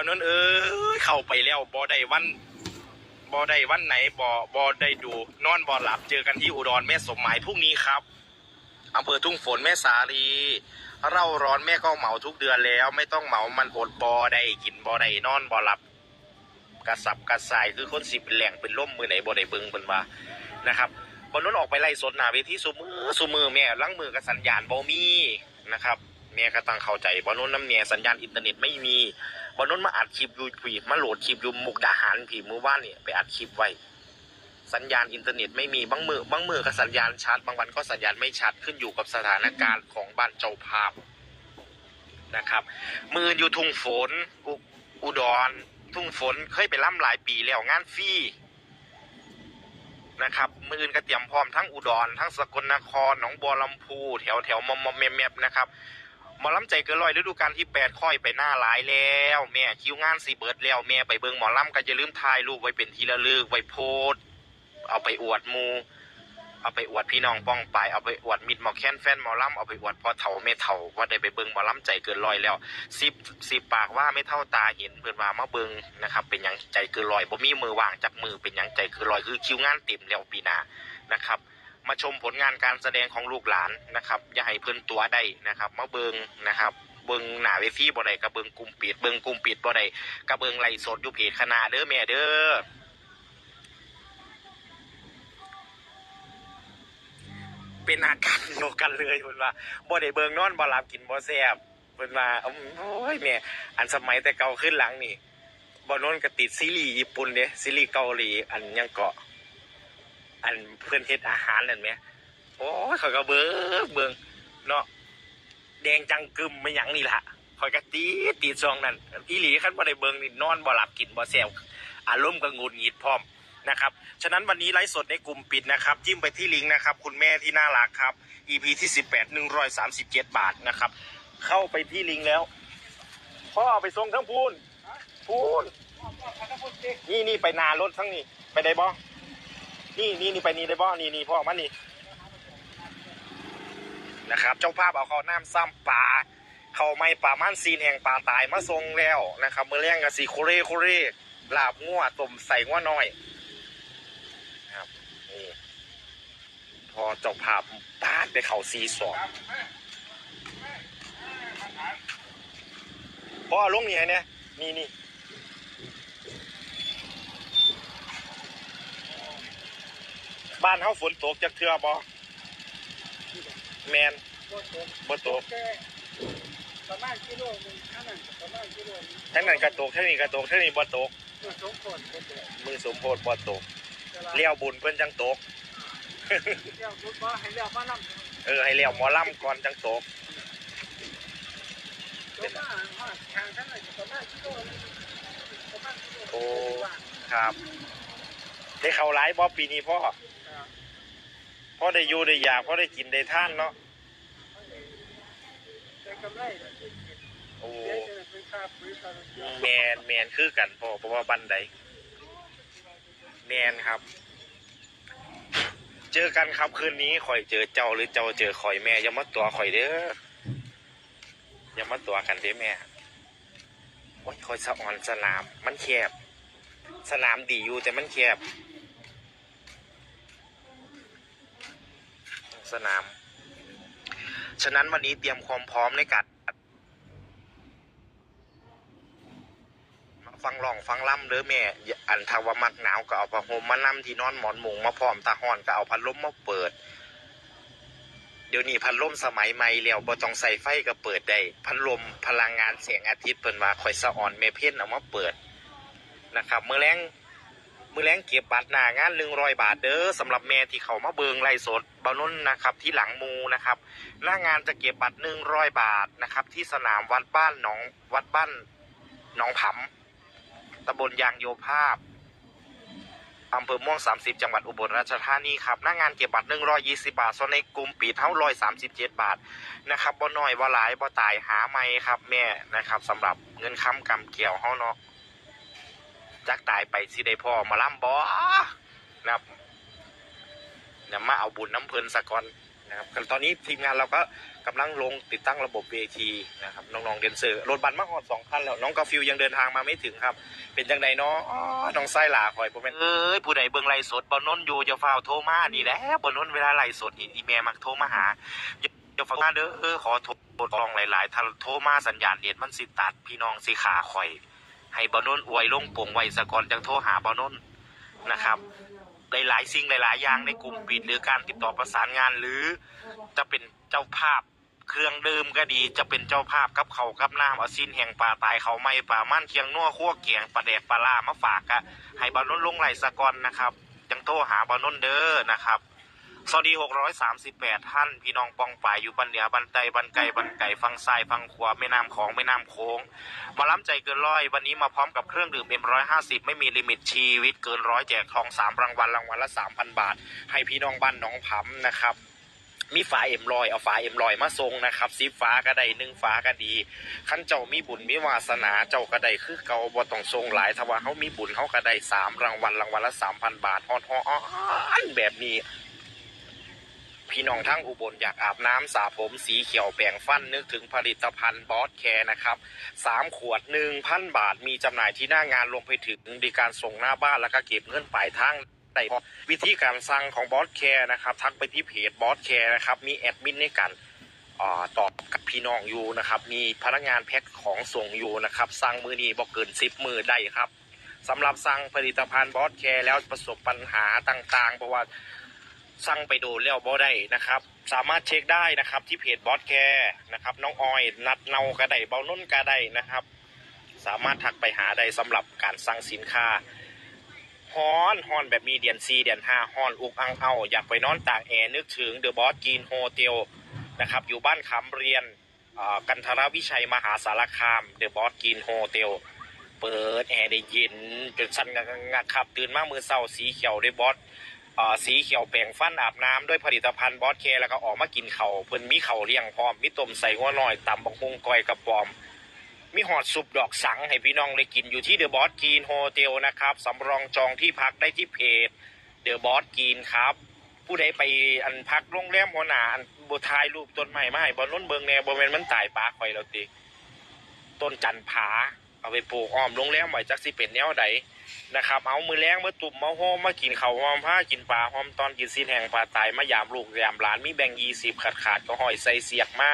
อนนั้นเออเข้าไปแล้วบ่ได้วันบ่ได้วันไหนบ่บ่ได้ดู นอนบ่หลับเจอกันที่อุดรแม่สมหมายพรุ่งนี้ครับอำเภอทุ่งฝนแม่สาลีเร่าร้อนแม่ก็เหมาทุกเดือนแล้ว ไม่ต้องเหมามันอดบ่ได้กินบ่ได้นอนบ่หลับ กระสับกระส่ายคือคนสิเป็นแหล่งเป็นล่มมือไหนบ่ได้เบิงเพิ่นว่านะครับบนนั้นออกไปไล่สดหนาเวทีสุมือสุมือแม่ล้างมือกับสัญญาณบ่มีนะครับ แม่ก็ตั้งเข้าใจบนนั้นน้ำแม่สัญญาณอินเทอร์เน็ตไม่มีบนนั้นมาอัดคลิปอยู่ผีมาโหลดคลิปอยู่มุกดาหารผีมือว่านเนี่ยไปอัดคลิปไว้ สัญญาณอินเทอร์เน็ตไม่มีบางมือบางมือก็สัญญาณชัดบางวันก็สัญญาณไม่ชัดขึ้นอยู่กับสถานการณ์ของบ้านเจ้าภาพนะครับ มืออยู่ทุ่งฝนอุอุดร ทุ่งฝนเคยไปล่ำหลายปีแล้วงานฟรีนะครับมืออื่นก็เตรียมพร้อมทั้งอุดร ทั้งสกลนครหนองบัวลำพู แถวแถวมอมมอมแมมแมมนะครับ หมอลำใจเกินร้อยฤดูกาลที่แปดค่อยไปหน้าหลายแล้ว แม่คิวงานสีเบิร์ดแล้วแม่ไปเบิงหมอลำก็จะลืมถ่ายรูปไว้เป็นที่ระลึกไว้โพสเอาไปอวดมูเอาไปอวดพี่น้องป้องไปเอาไปอวดมิดหมอแค้นแฟนหมอลำเอาไปอวดพ่อเฒ่าแม่เฒ่าว่าได้ไปเบิงหมอลำใจเกินร้อยแล้วสิบสิบปากว่าไม่เท่าตาเห็นเพื่อนว่ามาเบิงนะครับ เป็นยังใจเกินร้อยบ่มีมือวางจับมือเป็นยังใจเกินร้อยคือคิวงานเต็มแล้วปีนานะครับ มาชมผลงานการแสดงของลูกหลานนะครับอย่าให้เพิ่นตัวได้นะครับมาเบิงนะครับเบิงหนาเวทีบ่ได้กับเบิงกลุ่มปิดเบิงกลุ่มปิดบ่ได้กับเบิงไลสดอยู่เพจคณะเด้อแม่เด้อเป็นอาการเดียวกันเลยเพิ่นว่าบ่ได้เบิงนอนบ่หลับกินบ่แซ่บเพิ่นว่าโอ้ยแม่อันสมัยแต่เก่าขึ้นหลังนี่บ่นอนก็ติดซีรีส์ญี่ปุ่นเด้ซีรีส์เกาหลีอันยังเกาะ อันเพิ่อนเฮ็ดอาหารนั่นแหมโอ้ยเขาก็เบิ่งเบิ่งเนาะแดงจังกึมไม่หยังนี่ละข่อยก็ตีดตีดซองนั่นอีหลีคันบ่ได้เบิ่งนี่นอนบ่หลับกินบ่แซ่บอารมณ์ก็งุดหงิดพร้อมนะครับฉะนั้นวันนี้ไลฟ์สดในกลุ่มปิดนะครับ จิ้มไปที่ลิงก์นะครับ คุณแม่ที่น่ารักครับ EP ที่18 137 บาทนะครับ เข้าไปที่ลิงก์แล้วพ่อไปส่งทั้งพูนพูนนี่นี่ไปนารถทั้งนี้ไปได้บ่ นี่นี่นี่ไปนี่ได้บ่นี่นี่พ่อมานี่นะครับ เจ้าภาพเอาเขาน้ำซ้ำปลาเขาไม่ปลามันซีนแห่งปลาตายมาทรงแล้วนะครับเมื่อแรงกับสีโคเร่โคเร่ลาบงัวต้มใส่งัวน้อยครับนี่พอเจ้าภาพปาดไปเขาซีสองพ่อลงนี่ไงเนี่ยนี่นี่ บ้านเขาฝนตกจากเทือบอแมนบ่ตกประมาณกิโลหนึงข้างนั้นประมาณกิโลหนึงทั้งนั้นกระตกทั้งนี้กระตกทั้งนี้บ่ตกเมื่อสองคนเป็นแบบมือสมโพธิบ่ตกเลี้ยวบุญเพิ่นจังตกเลี้ยวรถว่าให้เลี้ยวมาลำเออให้เลี้ยวหมอลำก่อนจังตกรถมาฮอดทางข้างนั้นประมาณกิโลหนึงประมาณกิโลหนึ่งโอ้ครับได้เข้าหลายบ่ปีนี้พ่อครับ พ่อได้อยู่ได้อยากพ่อได้กินได้ท่านเนาะได้กำไรโอ้แมนแมนคือกันพ่อเพราะว่าบันไดแมนครับ เจอกันครับคืนนี้ข่อยเจอเจ้าหรือเจ้าเจอข่อยแม่อย่ามาตัวข่อยเด้ออย่ามาตัวกันเด้แม่โอ้ยข่อยสะอ่อนสนาม มันแคบ สนามดีอยู่แต่มันแคบ สนาม ฉะนั้นวันนี้เตรียมความพร้อมในการฟังร้องฟังล่ำเด้อแม่ อันทาวมักหนาวก็เอาผ้าห่มมานํที่นอนหมอนมุงมาพร้อมตาหอนก็เอาพัดลมมาเปิด เดี๋ยวนี้พัดลมสมัยใหม่แล้วบ่ต้องใส่ไฟก็เปิดได้ พัดลมพลังงานแสงอาทิตย์เพิ่นว่าข่อยสะอ่อนแม่เพ่นเอามาเปิดนะครับ เมื้อแรง มือแรงเก็บบัตรหน้างาน100บาทเด้อสำหรับแม่ที่เขามาเบิงไล่สดเบานุนนะครับที่หลังมูนะครับ หน้างานจะเก็บบัตร100บาทนะครับ ที่สนามวัดบ้านหนองวัดบ้านหนองผำตำบลยางโยภาพอำเภอม่วง 30 จังหวัดอุบลราชธานีครับหน้างานเก็บบัตร120 บาทส่วนในกลุ่มปีเท่า137 บาทนะครับบ่น้อยบ่หลายบ่ตายหาไม่ครับ แม่นะครับสำหรับเงินค้ำกำเกี่ยวเฮาเนาะ จักตายไปสิได้พ่อมาล่ำบ่นะครับเดี๋ยมาเอาบุญน้ำเพลินสะก่อนนะครับตอนนี้ทีมงานเราก็กำลังลงติดตั้งระบบเวทีนะครับน้องๆเดนเซอร์รถบัสมาหอดสองคันแล้วน้องกาฟิวยังเดินทางมาไม่ถึงครับ เป็นจังไดเนาะน้องไส้หลาคอยผมเป็นเอ้ยผู้ใดเบิ่งไลฟ์สดบอนนอยู่จะฝ้าวโทรมานี่แหละบอนนเวลาไลฟ์สดอีเมลมักโทรมาหาอย่าอย่าฟังมาเด้อเออขอโทรกองหลายๆถ้าโทรมาสัญญาณเน็ตมันสิตัดพี่น้องสิขาคอย ให้บอนนนอวยลงโป่งไวสะก่อนจังโทรหาบอนนนะครับหลายๆสิ่งหลายๆอย่างในกลุ่มปิดหรือการติดต่อประสานงานหรือจะเป็นเจ้าภาพเครื่องดื่มก็ดีจะเป็นเจ้าภาพกับเขากับน้ำเอาสิ้นแห่งป่าตายเขาไม่ป่ามั่นเคียงนัวขั้วเกียงปลาแดกปลาล่ามาฝากอะให้บานนลงไหลสะกอนนะครับ จังโทรหาบานนเด้อนะครับ สวัสดี 638 ท่าน พี่น้องปองป่ายอยู่บันเหนือบันไตบันไกบันไก่ฟังซ้ายฟังขวาแม่น้ำของแม่น้ำโค้งมาล้ำใจเกินร้อย วันนี้มาพร้อมกับเครื่องดื่ม M150 ไม่มีลิมิตชีวิตเกินร้อยแจกทองสามรางวัลรางวัลละ3,000บาท ให้พี่น้องบ้านน้องผำนะครับ มีฝาเอ็มลอยเอาฝาเอ็มลอยมาทรงนะครับสีฟ้าก็ได้หนึ่งฟ้าก็ดีขั้นเจ้ามีบุญมีวาสนาเจ้าก็ได้คือเกาบ่ต้องทรงหลายถ้าว่าเขามีบุญเขาก็ได้สามรางวัลรางวัลละสามพันบาทฮอนฮอนแบบนี้ พี่น้องทั้งอุบลอยากอาบน้ำสระผมสีเขียวแปรงฟันนึกถึงผลิตภัณฑ์บอสแคร์นะครับสามขวดหนึ่งพันบาทมีจำหน่ายที่หน้างานรวมไปถึงในการส่งหน้าบ้านแล้วก็เก็บเงินปลายทางได้วิธีการสั่งของบอสแคร์นะครับทักไปที่เพจบอสแคร์นะครับมีแอดมินในการอตอบกับพี่น้องอยู่นะครับมีพนักงานแพ็คของส่งอยู่นะครับสั่งมือนี้บอกเกินสิบมือได้ครับสำหรับสั่งผลิตภัณฑ์บอสแคร์แล้วประสบปัญหาต่างๆเพราะว่า สั่งไปโดนแล้วบ่ได้นะครับ สามารถเช็คได้นะครับที่เพจบอสแคร์นะครับ น้องออยนัดเนากระไดเบานุ่นกระไดนะครับ สามารถทักไปหาได้สำหรับการสั่งสินค้าฮอนฮอนแบบมีเดียนซีเดียนห้าฮอนอุกอังเอา อยากไปนอนตากแอร์นึกถึงเดอะบอสกีนโฮเทลนะครับอยู่บ้านคำเรียนอ่ากันทรวิชัยมหาสารคามเดอะบอสกีนโฮเทลเปิดแอร์ได้เย็นจนสั่นงักครับ ตื่นมากมือเศร้าสีเขียวได้บอส สีเขียวแปลงฟันอาบน้ำด้วยผลิตภัณฑ์บอสเคแล้วก็ออกมากินเขาวเพิ่นมีเข่าเลี้ยงพร้อมมีต้มใส่หัวหน่อยตำบักฮุงก้อยกระปอม มีหอดซุปดอกสังให้พี่น้องได้กินอยู่ที่เดอะบอสกีนโฮเทลนะครับสำรองจองที่พักได้ที่เพจเดอะบอสกีนครับผู้ใดไปอันพักโรงแรมหัวหนาอันบทายรูปต้นไม้มาให้บอลน้นเบิงแนวบริเวณมันตายปลาคอยแล้วติต้นจันผา เอาไปปลูกอ้อมโรงแรมไว้จักสิเป็นแนวใดนะครับ เอามือแรงมาตุ่มมาโฮมมากินเขาวหอมผ้ากินปลาหอมตอนกินซีนแห่งปลาตายมายามลูกยามหลานมีแบ่งยี่สิบขาดขาดก็หอยใส่เสียกมา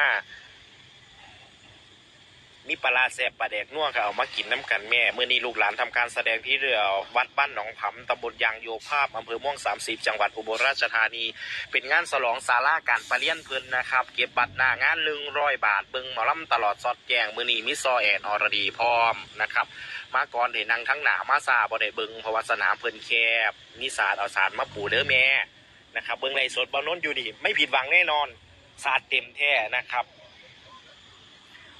มีปลาแซ่บปลาแดกนัวก็เอามากินน้ำกันแม่เมื่อนี้ลูกหลานทำการแสดงที่เรือวัดบ้านหนองผำตำบลยางโยภาพอำเภอม่วง 30 จังหวัดอุบลราชธานี เป็นงานฉลองศาลาการประเลียนเพิ่นนะครับ เก็บบัตรหน้างานลึงร้อยบาทเบิงหมอลำตลอดสอดแจงมื่อนี้มิซอแอนอรดีพร้อมนะครับ มาก่อนเห็นนั่งทั้งหนามาซาบ่ได้เบิงเพราะวสนามเพิ่นแคบนิสาดเอาสารมาปูเด้อแม่นะครับเบิงในสดบอลน้นอยู่นี่ไม่ผิดหวังแน่นอนสาดเต็มแท้นะครับ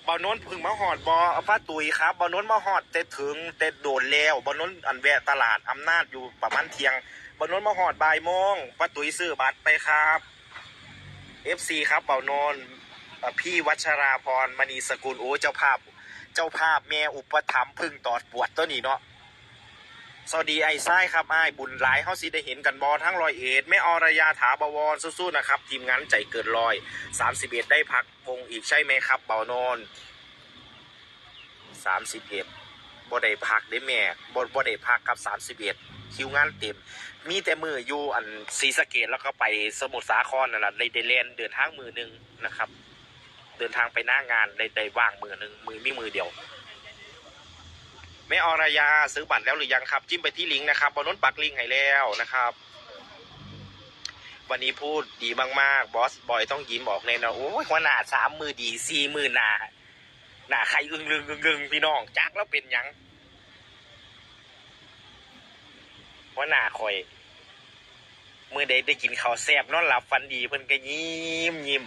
บอลน้นพึ่งมาหอดบอเอาผ้าตุยครับบอลน้นมาหอดเตถึงเตดโดดแล้วบอลน้นอันแวะตลาดอำนาจอยู่ประมาณเที่ยงบอลน้นมาหอดบ่ายโมงป้าตุยซื้อบัตรไปครับ FC ครับเบานนพี่วัชราพรมณีสกุลโอ้เจ้าภาพ เจ้าภาพแม่อุปถัมภ์พึ่งตอดปวดตัวนี้เนาะ สวัสดีไอ้ไส้ครับไอ้บุญหลายเฮาสิได้เห็นกันบอทั้งรอยเอ็ดแม่อรยาถาบวรสู้ๆนะครับ ทีมงานใจเกินรอยสามสิบเอ็ดได้พักวงอีกใช่ไหมครับเบาโนนสามสิบเอ็ดบ่ได้พักได้แม่บ่บ่ได้พักกับสามสิบเอ็ดคิวงานเต็ม มีแต่มืออยู่อันศรีสเกดแล้วก็ไปสมุทรสาครนั่นแหละเลยได้เล่นเดินทางมือหนึ่งนะครับ เดินทางไปหน้างานได้ได้ว่างมือหนึ่งมือมีมือเดียว แม่อรยาซื้อบัตรแล้วหรือยังครับ จิ้มไปที่ลิงก์นะครับบนน้นปักลิงก์ให้แล้วนะครับ วันนี้พูดดีมากๆบอสบอยต้องยิ้มออกเลยนะโอ้ยหัวหน้าสามมือดีสี่มือหนาหนาใครอึ้งลึงอึ้งลึงพี่น้องจักแล้วเป็นยังหัวหน้าคอยมือใดได้กินข้าวแซ่บนอนหลับฟันดีเพิ่นก็ยิ้มยิ้ม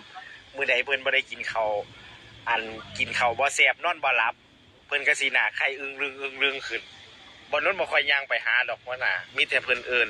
มือใดเพิ่นบ่ได้กินข้าวอันกินข้าวบ่แซ่บนอนบ่หลับ เพิ่นก็สิหนาไข่อึ้งรึงอึงรึงขึ้นบ่นั้นบ่ค่อยย่างไปหาดอกว่าน่ะมีแต่เพิ่นเอิ้น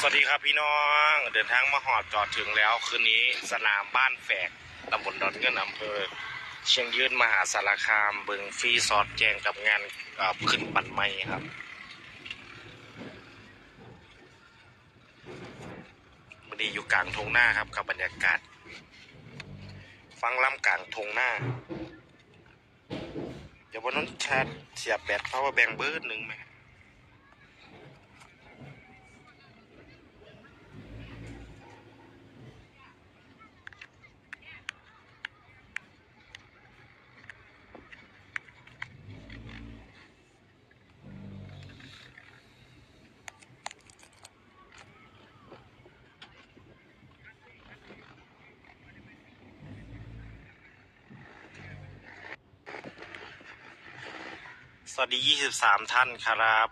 สวัสดีครับพี่น้องเดินทางมาหอดจอดถึงแล้ว คืนนี้สนามบ้านแฝกตำบลดอนเงินอำเภอ เชียงยืนมหาสารคามเบิงฟรีสอดแจงกับงานขึ้นปั่นไม้ครับมันนี้อยู่กลางทงหน้าครับกับบรรยากาศ ฟังลำกลางทงหน้า เดี๋ยววันนั้นชาร์เสียบแบตเพราะว่าแบ่งเบิร์ดหนึ่งไหม วัสดี 23 ท่านครับ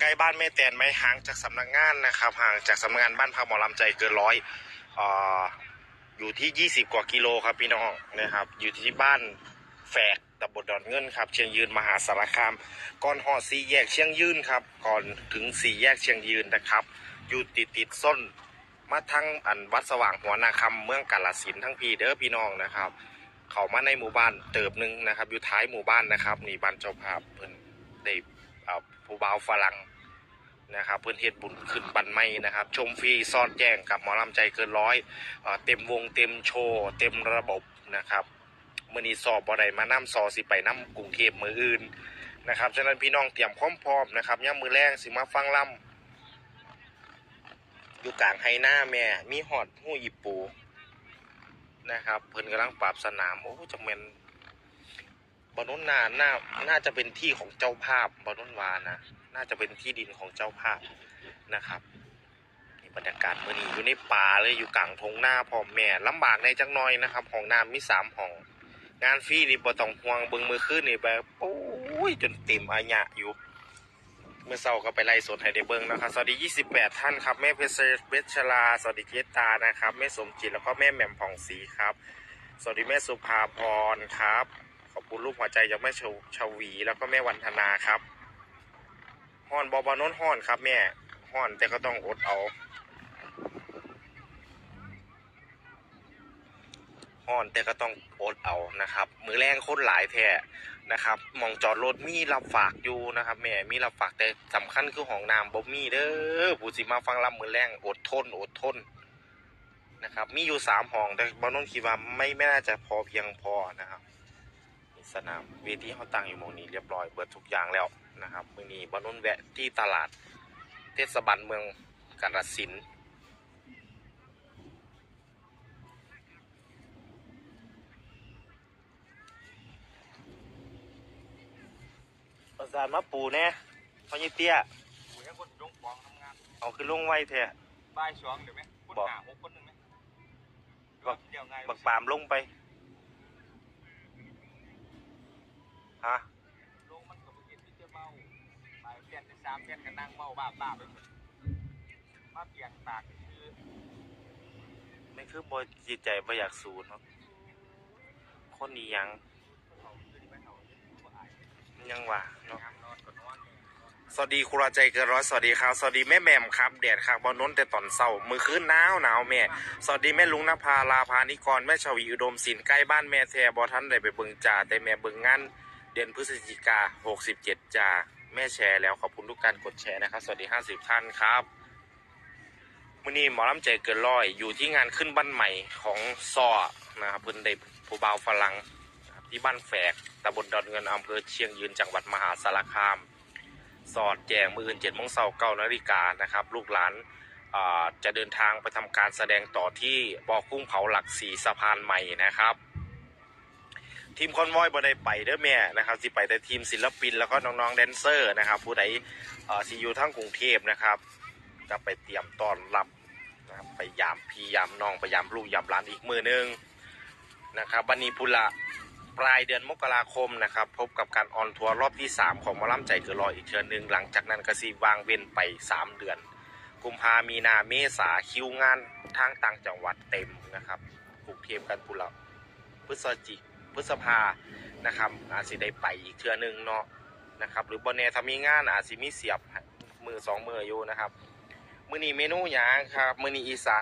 ใกล้บ้านแม่แตนไหมห่างจากสำนักงานนะครับ ห่างจากสำนักงานบ้านพักหมอลำใจเกินร้อย อยู่ที่ 20 กว่ากิโลครับพี่น้องนะครับ อยู่ที่บ้านแฝกตำบลดอนเงินครับ เชียงยืนมหาสารคาม ก่อนหอดสี่แยกเชียงยืนครับ ก่อนถึงสี่แยกเชียงยืนนะครับ อยู่ติดติดส้น มาทั้งอันวัดสว่างหัวนาคำเมืองกาลสินทั้งพี่เด้อพี่น้องนะครับ เขามาในหมู่บ้านเติบหนึ่งนะครับ อยู่ท้ายหมู่บ้านนะครับนี่บ้านเจ้าภาพเพิ่นได้เอาผู้บ่าวฝรั่ง นะครับเพื่อนเฮ็ดบุญขึ้นบันไม่นะครับ ชมฟรีซอดแจ้งกับหมอลำใจเกินร้อยเต็มวงเต็มโชว์ เต็มระบบนะครับมื่อนี้สอบบ่ได้มานํสอสิไปนํกรุงเทพมืออื่นนะครับฉะนั้นพี่น้องเตรียมความพร้อมนะครับย่ำมือแรงสิมาฟังล่ำอยู่กลางไฮหน้าแม่ มีหอดหู้หยิบปูนะครับเพิ่นกำลังปรับสนามโอ้จังแมนบอนุนนาน่าน่าจะเป็นที่ของเจ้าภาพบอนุนวานะ น่าจะเป็นที่ดินของเจ้าภาพนะครับนี่บรรยากาศเมื่อนี้อยู่ในป่าเลยอยู่กลางทงหน้าพ่อแม่ลำบากในจังน้อยนะครับห้องน้ำมีสามห้องงานฟรีนี่บ่ต้องห่วงเบิ่งมือขึ้นนี่แบบโอ้ยจนเต็มอาญะอยู่เมื่อเช้าก็ไปไล่สดให้ได้เบิ่งนะครับสวัสดี 28 ท่านครับแม่เพชรเวชลาสวัสดีเจตานะครับแม่สมจิตแล้วก็แม่แหม่มผ่องศรีครับ สวัสดีแม่สุภาพรครับ ขอบคุณลูกหัวใจจากแม่ชวชวี แล้วก็แม่วันธนาครับ ห้อนบอบานนห้อนครับแม่ห้อนแต่ก็ต้องอดเอาห้อนแต่ก็ต้องอดเอานะครับ มือแรงโคนหลายแท้นะครับมองจอดรถมีรับฝากอยู่นะครับ แม่มีรับฝากแต่สำคัญคือห้องน้ำบ่มีเด้อผู้สิมาฟังลำมือแรงอดทนอดทนนะครับ มีอยู่สามห้องแต่บานนคิดว่าไม่ไม่น่าจะพอเพียงพอนะครับสนามเวทีเขาตั้งอยู่หมองนี้เรียบร้อยเบิดทุกอย่างแล้ว นะครับมือนี้บานนแวะที่ตลาดเทศบาลเมืองกาฬสินธุ์ประสานมาปูแน่พอยี่เตี้ยหมูยังคนลงฟองทำงานเอาขึ้นลงไว้แท้บ่ายสองเดี๋ยวไหมคนบอก หาหกคนหนึ่งไหมบอกเดี๋ยวไงบักปามลงไปฮะามเปลี่ยนกันนั่งเมาบ้าบ้าไปหมดมาเปลี่ยนตากคือไม่คือบอจิตใจบ่อยากสูญเนาะคนนี้ยังเขาคือไม่เขาบ่อายยังว่าเนาะ งามนอนก็นอนสวัสดีครูราใจเกินร้อยสวัสดีครับสวัสดีแม่แหม่มครับแดดครับบอนนนแต่ตอนเศร้ามือคืนหนาวหนาวแม่ สวัสดีแม่ลุงนภาลาพานิกรแม่ชวีอุดมศิลป์ใกล้บ้านแม่แทบอทันได้ไปเบิ่งจ่าแต่แม่เบิ่งงานเดือนพฤศจิกา67จ่า แม่แชร์แล้วขอบคุณทุกการกดแชร์นะครับ สวัสดี 50 ท่านครับมื่อนี้หมอลำใจเกินร้อยอยู่ที่งานขึ้นบ้านใหม่ของซอนะครับพิ่นได้ผู้บ่าวฝรั่งที่บ้านแฝกตำบลดอนเงินอำเภอเชียงยืนจังหวัดมหาสารคาม สอดแจงมืออื่นเจ็ดโมงเช้าเก้านาฬิกานะครับ ลูกหลานจะเดินทางไปทำการแสดงต่อที่บ่อกุ้งเผาหลักสีสะพานใหม่นะครับ ทีมคอนวอยบ่ได้ไปเด้อแม่นะครับสิไปแต่ทีมศิลปินแล้วก็น้องๆแดนเซอร์นะครับ ผู้ใดเอ่อสิอยู่ทั้งกรุงเทพนะครับก็ไปเตรียมต้อนรับนะครับไปยามพี่ยามน้องไปยามลูกยามหลานอีกมือหนึงนะครับวันนี้พุละปลายเดือนมกราคมนะครับ พบกับการออนทัวร์รอบที่ 3 ของมอลำใจเกินรอยอีกเทือนหนึ่งหลังจากนั้นก็สีวางเว้นไป 3 เดือน กุมภามีนาเมษาคิวงานทางต่างจังหวัดเต็มนะครับผูกเทียมกันปุระพฤศจิก พฤษภานะครับอาจสิได้ไปอีกเทือหนึงเนาะนะครับหรือบอนเนถ้ามีงานอาจสิมีเสียบมือสองมืออยู่นะครับ มือนี้เมนูหยางครับ มือนี้อีสาน